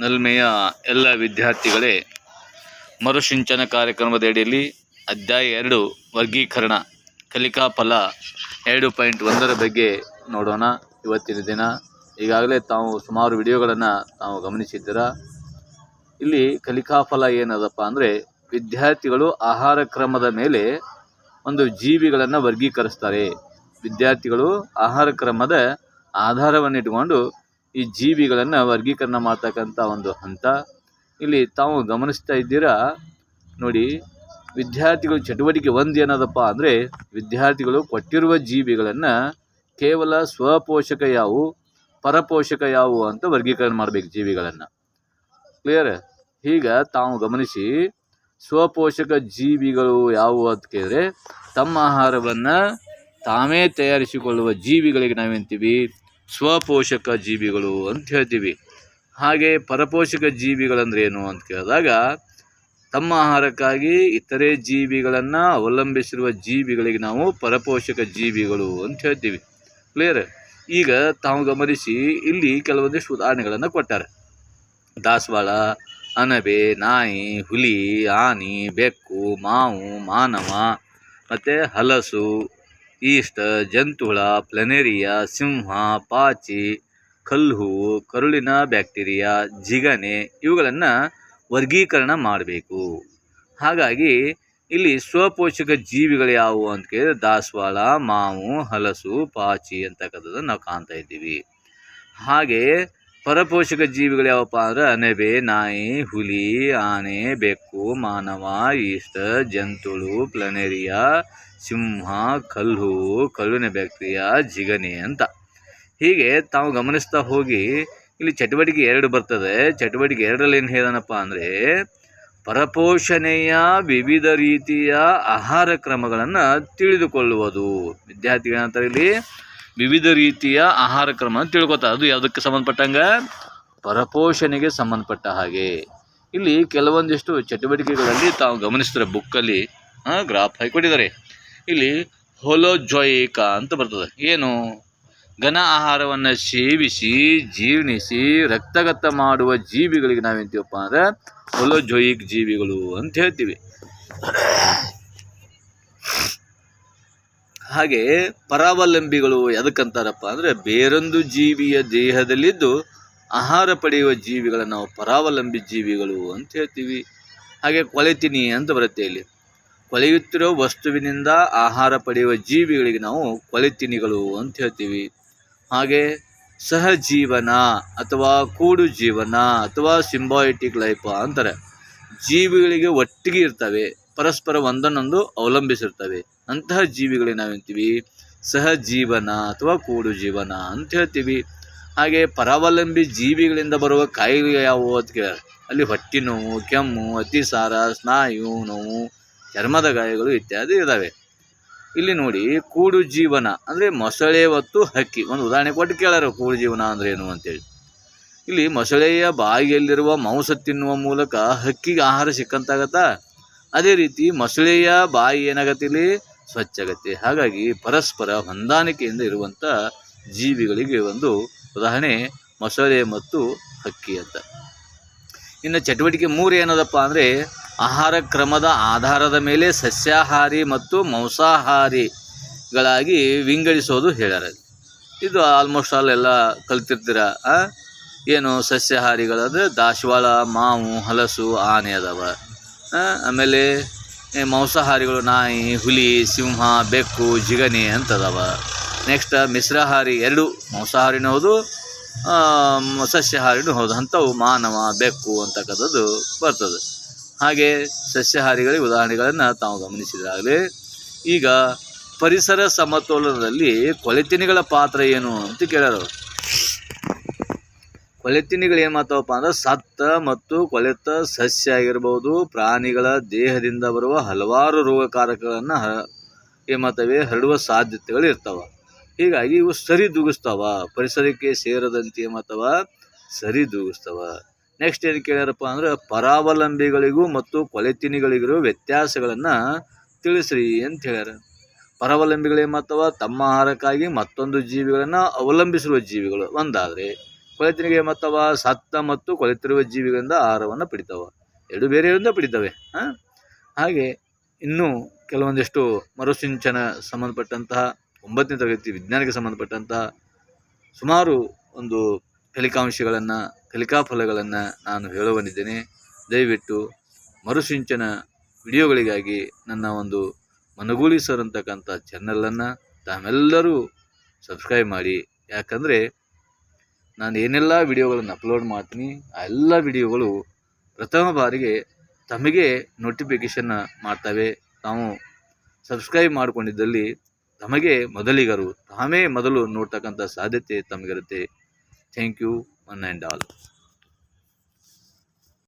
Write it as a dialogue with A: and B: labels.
A: ನಲ್ಮೆಯ ಎಲ್ಲ ವಿದ್ಯಾರ್ಥಿಗಳೇ ಮರುಸಿಂಚನ ಕಾರ್ಯಕ್ರಮದ ಅಡಿಯಲ್ಲಿ ಅಧ್ಯಾಯ ಎರಡು ವರ್ಗೀಕರಣ ಕಲಿಕಾ ಫಲ ಎರಡು ಪಾಯಿಂಟ್ ಒಂದರ ಬಗ್ಗೆ ನೋಡೋಣ ಇವತ್ತಿನ ದಿನ. ಈಗಾಗಲೇ ತಾವು ಸುಮಾರು ವಿಡಿಯೋಗಳನ್ನು ತಾವು ಗಮನಿಸಿದ್ದೀರಾ. ಇಲ್ಲಿ ಕಲಿಕಾ ಫಲ ಏನದಪ್ಪ ಅಂದರೆ ವಿದ್ಯಾರ್ಥಿಗಳು ಆಹಾರ ಕ್ರಮದ ಮೇಲೆ ಒಂದು ಜೀವಿಗಳನ್ನು ವರ್ಗೀಕರಿಸ್ತಾರೆ. ವಿದ್ಯಾರ್ಥಿಗಳು ಆಹಾರ ಕ್ರಮದ ಆಧಾರವನ್ನು ಇಟ್ಕೊಂಡು ಈ ಜೀವಿಗಳನ್ನು ವರ್ಗೀಕರಣ ಮಾಡ್ತಕ್ಕಂಥ ಒಂದು ಹಂತ. ಇಲ್ಲಿ ತಾವು ಗಮನಿಸ್ತಾ ಇದ್ದೀರಾ? ನೋಡಿ, ವಿದ್ಯಾರ್ಥಿಗಳು ಚಟುವಟಿಕೆ ಒಂದು ಏನದಪ್ಪ ಅಂದರೆ, ವಿದ್ಯಾರ್ಥಿಗಳು ಕೊಟ್ಟಿರುವ ಜೀವಿಗಳನ್ನು ಕೇವಲ ಸ್ವಪೋಷಕ ಯಾವುವು ಪರಪೋಷಕ ಯಾವುವು ಅಂತ ವರ್ಗೀಕರಣ ಮಾಡಬೇಕು ಜೀವಿಗಳನ್ನು. ಕ್ಲಿಯರ್ ಈಗ ತಾವು ಗಮನಿಸಿ, ಸ್ವಪೋಷಕ ಜೀವಿಗಳು ಯಾವುವು ಅಂತ ಕೇಳಿದ್ರೆ, ತಮ್ಮ ಆಹಾರವನ್ನು ತಾವೇ ತಯಾರಿಸಿಕೊಳ್ಳುವ ಜೀವಿಗಳಿಗೆ ನಾವೇಂತೀವಿ? ಸ್ವಪೋಷಕ ಜೀವಿಗಳು ಅಂತ ಹೇಳ್ತೀವಿ. ಹಾಗೆ ಪರಪೋಷಕ ಜೀವಿಗಳಂದ್ರೆ ಏನು ಅಂತ ಕೇಳಿದಾಗ, ತಮ್ಮ ಆಹಾರಕ್ಕಾಗಿ ಇತರೆ ಜೀವಿಗಳನ್ನು ಅವಲಂಬಿಸಿರುವ ಜೀವಿಗಳಿಗೆ ನಾವು ಪರಪೋಷಕ ಜೀವಿಗಳು ಅಂತ ಹೇಳ್ತೀವಿ. ಕ್ಲಿಯರ್ ಈಗ ತಾವು ಗಮನಿಸಿ, ಇಲ್ಲಿ ಕೆಲವೊಂದಿಷ್ಟು ಉದಾಹರಣೆಗಳನ್ನು ಕೊಟ್ಟಾರೆ. ದಾಸವಾಳ, ಅಣಬೆ, ನಾಯಿ, ಹುಲಿ, ಆನೆ, ಬೆಕ್ಕು, ಮಾವು, ಮಾನವ, ಮತ್ತು ಹಲಸು ಈಸ್ಟ್ ಜಂತುಹುಳ, ಪ್ಲನೇರಿಯಾ, ಸಿಂಹ, ಪಾಚಿ ಕಲ್ಲುಹೂವು ಕರುಳಿನ ಬ್ಯಾಕ್ಟೀರಿಯಾ, ಜಿಗಣೆ ಇವುಗಳನ್ನು ವರ್ಗೀಕರಣ ಮಾಡಬೇಕು. ಹಾಗಾಗಿ ಇಲ್ಲಿ ಸ್ವಪೋಷಕ ಜೀವಿಗಳು ಯಾವುವು ಅಂತ ಕೇಳಿದ್ರೆ ದಾಸವಾಳ, ಮಾವು, ಹಲಸು, ಪಾಚಿ ಅಂತಕ್ಕಂಥದ್ದನ್ನು ನಾವು ಕಾಣ್ತಾ ಇದ್ದೀವಿ. ಹಾಗೆ ಪರಪೋಷಕ ಜೀವಿಗಳು ಯಾವಪ್ಪ ಅಂದ್ರೆ ಅಣಬೆ, ನಾಯಿ, ಹುಲಿ, ಆನೆ, ಬೆಕ್ಕು, ಮಾನವ ಈಸ್ಟ್ ಜಂತುಳು, ಪ್ಲನೇರಿಯಾ, ಸಿಂಹ, ಕಲ್ಲು, ಕಲ್ಲಿನ ಬ್ಯಾಕ್ಟೀರಿಯಾ, ಜಿಗಣೆ ಅಂತ. ಹೀಗೆ ತಾವು ಗಮನಿಸ್ತಾ ಹೋಗಿ ಇಲ್ಲಿ ಚಟುವಟಿಕೆ ಎರಡು ಬರ್ತದೆ. ಚಟುವಟಿಕೆ ಎರಡರಲ್ಲಿ ಏನು ಹೇಳೋಣಪ್ಪ ಅಂದರೆ ಪರಪೋಷಣೆಯ ವಿವಿಧ ರೀತಿಯ ಆಹಾರ ಕ್ರಮಗಳನ್ನು ತಿಳಿದುಕೊಳ್ಳುವುದು. ವಿದ್ಯಾರ್ಥಿಗಳಂತಾರೆ ಇಲ್ಲಿ? ವಿವಿಧ ರೀತಿಯ ಆಹಾರ ಕ್ರಮ ತಿಳ್ಕೊತಾರೆ ಅದು ಯಾವುದಕ್ಕೆ ಸಂಬಂಧಪಟ್ಟಂಗೆ ಪರಪೋಷಣೆಗೆ ಸಂಬಂಧಪಟ್ಟ ಹಾಗೆ. ಇಲ್ಲಿ ಕೆಲವೊಂದಿಷ್ಟು ಚಟುವಟಿಕೆಗಳಲ್ಲಿ ತಾವು ಗಮನಿಸಿದ್ರೆ ಬುಕ್ಕಲ್ಲಿ ಗ್ರಾಫ್ ಹಾಕಿಕೊಟ್ಟಿದ್ದಾರೆ ಇಲ್ಲಿ ಹೊಲೋಜೊಯಿಕ ಅಂತ ಬರ್ತದೆ. ಏನು? ಘನ ಆಹಾರವನ್ನು ಸೇವಿಸಿ, ಜೀರ್ಣಿಸಿ, ರಕ್ತಗತ ಮಾಡುವ ಜೀವಿಗಳಿಗೆ ನಾವೇಂತೀವಪ್ಪ ಅಂದ್ರೆ ಹೊಲೋಜೊಯಿಕ್ ಜೀವಿಗಳು ಅಂತ ಹೇಳ್ತೀವಿ. ಹಾಗೆ ಪರಾವಲಂಬಿಗಳು ಎದಕ್ಕಂತಾರಪ್ಪ ಅಂದರೆ ಬೇರೊಂದು ಜೀವಿಯ ದೇಹದಲ್ಲಿದ್ದು ಆಹಾರ ಪಡೆಯುವ ಜೀವಿಗಳ ನಾವು ಪರಾವಲಂಬಿ ಜೀವಿಗಳು ಅಂತ ಹೇಳ್ತೀವಿ. ಹಾಗೆ ಕೊಳೆತಿನಿ ಅಂತ ಬರುತ್ತೆ ಇಲ್ಲಿ. ಕೊಳೆಯುತ್ತಿರೋ ವಸ್ತುವಿನಿಂದ ಆಹಾರ ಪಡೆಯುವ ಜೀವಿಗಳಿಗೆ ನಾವು ಕೊಳೆತಿನಿಗಳು ಅಂತ ಹೇಳ್ತೀವಿ. ಹಾಗೆ ಸಹಜೀವನ ಅಥವಾ ಕೂಡು ಜೀವನ ಅಥವಾ ಸಿಂಬಾಯಿಟಿಕ್ ಲೈಫ್ ಅಂತಾರೆ. ಜೀವಿಗಳಿಗೆ ಒಟ್ಟಿಗೆ ಇರ್ತವೆ. ಪರಸ್ಪರ ಒಂದನ್ನೊಂದು ಅವಲಂಬಿಸಿರ್ತವೆ. ಅಂತಹ ಜೀವಿಗಳಿಗೆ ನಾವೇಂತೀವಿ ಸಹಜೀವನ ಅಥವಾ ಕೂಡು ಜೀವನ ಅಂತ ಹೇಳ್ತೀವಿ. ಹಾಗೆ ಪರಾವಲಂಬಿ ಜೀವಿಗಳಿಂದ ಬರುವ ಕಾಯಿಲೆ ಯಾವುವು ಅಂತ ಕೇಳ ಅಲ್ಲಿ ಹೊಟ್ಟೆ ನೋವು, ಕೆಮ್ಮು, ಅತಿಸಾರ, ಸ್ನಾಯು ನೋವು, ಚರ್ಮದ ಗಾಯಗಳು ಇತ್ಯಾದಿ ಇದ್ದಾವೆ ಇಲ್ಲಿ ನೋಡಿ ಕೂಡು ಜೀವನ ಅಂದರೆ ಮೊಸಳೆ ಹೊತ್ತು ಹಕ್ಕಿ. ಒಂದು ಉದಾಹರಣೆ ಕೊಟ್ಟು ಕೇಳಾರ ಕೂಡು ಜೀವನ ಅಂದ್ರೆ ಏನು ಅಂತೇಳಿ. ಇಲ್ಲಿ ಮೊಸಳೆಯ ಬಾಯಿಯಲ್ಲಿರುವ ಮಾಂಸ ತಿನ್ನುವ ಮೂಲಕ ಹಕ್ಕಿಗೆ ಆಹಾರ ಸಿಕ್ಕಂತಾಗತ್ತಾ? ಅದೇ ರೀತಿ ಮೊಸಳೆಯ ಬಾಯಿ ಏನಾಗತ್ತೆ ಇಲ್ಲಿ ಸ್ವಚ್ಛಗತ್ತೆ. ಹಾಗಾಗಿ ಪರಸ್ಪರ ಹೊಂದಾಣಿಕೆಯಿಂದ ಇರುವಂಥ ಜೀವಿಗಳಿಗೆ ಒಂದು ಉದಾಹರಣೆ, ಮೊಸಳೆ ಮತ್ತು ಹಕ್ಕಿ ಅಂತ. ಇನ್ನು ಚಟುವಟಿಕೆ ಮೂರು ಏನದಪ್ಪ ಅಂದರೆ, ಆಹಾರ ಕ್ರಮದ ಆಧಾರದ ಮೇಲೆ ಸಸ್ಯಾಹಾರಿ ಮತ್ತು ಮಾಂಸಾಹಾರಿಗಳಾಗಿ ವಿಂಗಡಿಸೋದು ಹೇಳ್ಯಾರ. ಇದು ಆಲ್ಮೋಸ್ಟ್ ಆಲ್ ಎಲ್ಲ ಕಲ್ತಿರ್ತೀರ? ಏನು ಸಸ್ಯಾಹಾರಿಗಳಂದರೆ ದಾಸವಾಳ ಮಾವು, ಹಲಸು, ಆನೆ ಅದಾವ. ಆಮೇಲೆ ಮಾಂಸಾಹಾರಿಗಳು ನಾಯಿ, ಹುಲಿ, ಸಿಂಹ, ಬೆಕ್ಕು, ಜಿಗಣಿ ಅಂತ ಅದಾವ ನೆಕ್ಸ್ಟ್ ಮಿಶ್ರಹಾರಿ ಎರಡು, ಮಾಂಸಾಹಾರಿನೂ ಹೌದು ಸಸ್ಯಹಾರಿನೂ ಹೌದು. ಅಂಥವು ಮಾನವ, ಬೆಕ್ಕು ಅಂತಕ್ಕಂಥದ್ದು ಬರ್ತದೆ. ಹಾಗೆ ಸಸ್ಯಾಹಾರಿಗಳಿಗೆ ಉದಾಹರಣೆಗಳನ್ನು ತಾವು ಗಮನಿಸಿದಾಗಲೇ ಈಗ ಪರಿಸರ ಸಮತೋಲನದಲ್ಲಿ ಕೊಳೆತಿನಿಗಳ ಪಾತ್ರ ಏನು ಅಂತ ಕೇಳ್ಯಾರ ಅವ್ರು. ಕೊಳೆತಿನಿಗಳು ಏನು ಮಾಡ್ತಾವಪ್ಪ ಅಂದ್ರೆ ಸತ್ತ ಮತ್ತು ಕೊಲೆತ ಸಸ್ಯ ಆಗಿರ್ಬೋದು, ಪ್ರಾಣಿಗಳ ದೇಹದಿಂದ ಬರುವ ಹಲವಾರು ರೋಗಕಾರಕಗಳನ್ನು ಹ ಹರಡುವ ಸಾಧ್ಯತೆಗಳು ಇರ್ತಾವ. ಹೀಗಾಗಿ ಇವು ಸರಿದೂಗಿಸ್ತಾವ ಪರಿಸರಕ್ಕೆ ಸೇರದಂತೆ ಏನು ಮಾಡ್ತಾವ? ಸರಿದೂಗಿಸ್ತಾವ ನೆಕ್ಸ್ಟ್ ಏನು ಕೇಳ್ಯಾರಪ್ಪ ಅಂದ್ರೆ ಪರಾವಲಂಬಿಗಳಿಗೂ ಮತ್ತು ಕೊಲೆತಿನಿಗಳಿಗಿರೋ ವ್ಯತ್ಯಾಸಗಳನ್ನು ತಿಳಿಸ್ರಿ ಅಂತ ಹೇಳ್ಯಾರ. ಪರಾವಲಂಬಿಗಳು ಏನು ಮಾಡ್ತಾವ? ತಮ್ಮ ಆಹಾರಕ್ಕಾಗಿ ಮತ್ತೊಂದು ಜೀವಿಗಳನ್ನು ಅವಲಂಬಿಸಿರುವ ಜೀವಿಗಳು ಒಂದಾದರೆ. ಕೊಳೆತನಿಗೆ ಮತ್ತವ, ಸತ್ತ ಮತ್ತು ಕೊಲೆತಿರುವ ಜೀವಿಗಳಿಂದ ಆಹಾರವನ್ನು ಪಡಿತಾವ. ಎರಡು ಬೇರೆಯಿಂದ ಪಡಿತವೆ, ಹಾಂ? ಹಾಗೆ ಇನ್ನೂ ಕೆಲವೊಂದಿಷ್ಟು ಮರುಸಿಂಚನ ಸಂಬಂಧಪಟ್ಟಂತಹ, ಒಂಬತ್ತನೇ ತರಗತಿ ವಿಜ್ಞಾನಕ್ಕೆ ಸಂಬಂಧಪಟ್ಟಂತಹ ಸುಮಾರು ಒಂದು ಕಲಿಕಾಂಶಗಳನ್ನು ಕಲಿಕಾಫಲಗಳನ್ನು ನಾನು ಹೇಳುವನಿದ್ದೇನೆ. ದಯವಿಟ್ಟು ಮರುಸಿಂಚನ ವಿಡಿಯೋಗಳಿಗಾಗಿ ನನ್ನ ಒಂದು ಮನಗೂಳಿ ಸರ್ ಅಂತಕ್ಕಂಥ ಚಾನಲನ್ನು ತಾವೆಲ್ಲರೂ ಸಬ್ಸ್ಕ್ರೈಬ್ ಮಾಡಿ. ಯಾಕಂದರೆ ನಾನು ಏನೆಲ್ಲ ವಿಡಿಯೋಗಳನ್ನು ಅಪ್ಲೋಡ್ ಮಾಡ್ತೀನಿ, ಆ ಎಲ್ಲ ವಿಡಿಯೋಗಳು ಪ್ರಥಮ ಬಾರಿಗೆ ತಮಗೆ ನೋಟಿಫಿಕೇಷನ್ನ ಮಾಡ್ತವೆ. ತಾವು ಸಬ್ಸ್ಕ್ರೈಬ್ ಮಾಡಿಕೊಂಡಿದ್ದಲ್ಲಿ ತಮಗೆ ಮೊದಲಿಗರು, ತಾವೇ ಮೊದಲು ನೋಡ್ತಕ್ಕಂಥ ಸಾಧ್ಯತೆ ತಮಗಿರುತ್ತೆ. Thank you one and all